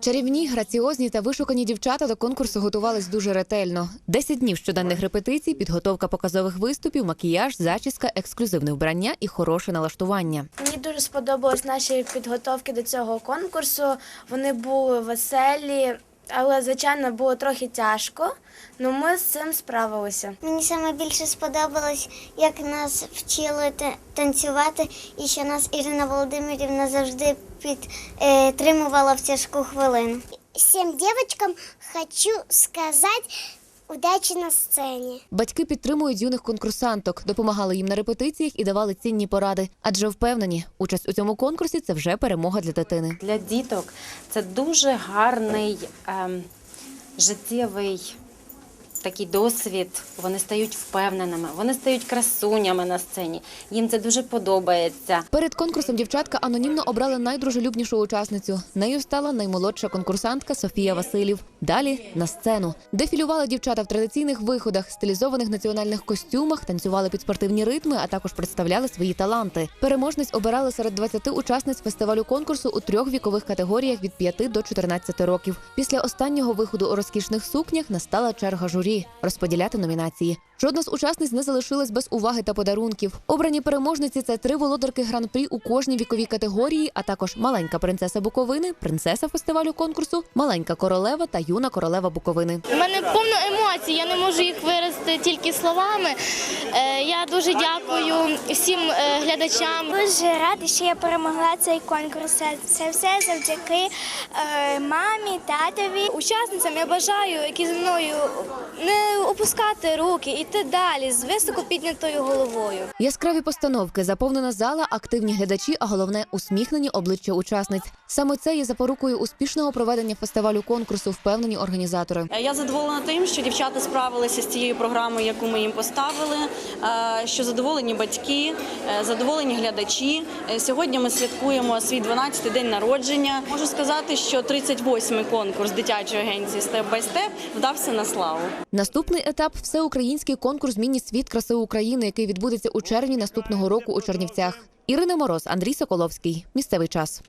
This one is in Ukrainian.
Чарівні, граціозні та вишукані дівчата до конкурсу готувались дуже ретельно. Десять днів щоденних репетицій, підготовка показових виступів, макіяж, зачіска, ексклюзивне вбрання і хороше налаштування. Мені дуже сподобались наші підготовки до цього конкурсу. Вони були веселі, але звичайно було трохи тяжко. але ми з цим справилися. Мені саме більше сподобалось, як нас вчили танцювати, і що нас Ірина Володимирівна завжди підтримувала в тяжку хвилину. Всім дівчатам хочу сказати удачі на сцені. Батьки підтримують юних конкурсанток, допомагали їм на репетиціях і давали цінні поради, адже впевнені, участь у цьому конкурсі це вже перемога для дитини. Для діток це дуже гарний ем, життєвий такий досвід. Вони стають впевненими, вони стають красунями на сцені. Їм це дуже подобається. Перед конкурсом дівчатка анонімно обрали найдружелюбнішу учасницю. Нею стала наймолодша конкурсантка Софія Василів. Далі на сцену. Дефілювали дівчата в традиційних виходах, стилізованих національних костюмах, танцювали під спортивні ритми, а також представляли свої таланти. Переможниць обирали серед 20 учасниць фестивалю конкурсу у трьох вікових категоріях від 5 до 14 років. Після останнього виходу у розкішних сукнях настала черга журі розподіляти номінації. Жодна з учасниць не залишилась без уваги та подарунків. Обрані переможниці це три володарки гран-прі у кожній віковій категорії, а також маленька принцеса Буковини, принцеса фестивалю конкурсу, маленька королева та юна королева Буковини. У мене повно емоцій, я не можу їх виразити тільки словами. Е, Я дуже дякую всім е, глядачам. Дуже рада, що я перемогла цей конкурс. Це все завдяки е, мамі, татові. Учасницям я бажаю, які зі мною не опускати руки, іти далі з високо піднятою головою. Яскраві постановки, заповнена зала, активні глядачі, а головне усміхнені обличчя учасниць. Саме це є запорукою успішного проведення фестивалю конкурсу, впевнені організатори. Е, Я задоволена тим, що дівчата справилися з цією програмою, яку ми їм поставили. е, Що задоволені батьки, е, задоволені глядачі. Сьогодні ми святкуємо свій 12-й день народження. Можу сказати, що 38-й конкурс дитячої агенції Степ бай степ вдався на славу. Наступний етап всеукраїнський конкурс Міні світ краси України, який відбудеться у червні наступного року у Чернівцях. Ірина Мороз, Андрій Соколовський. Місцевий час.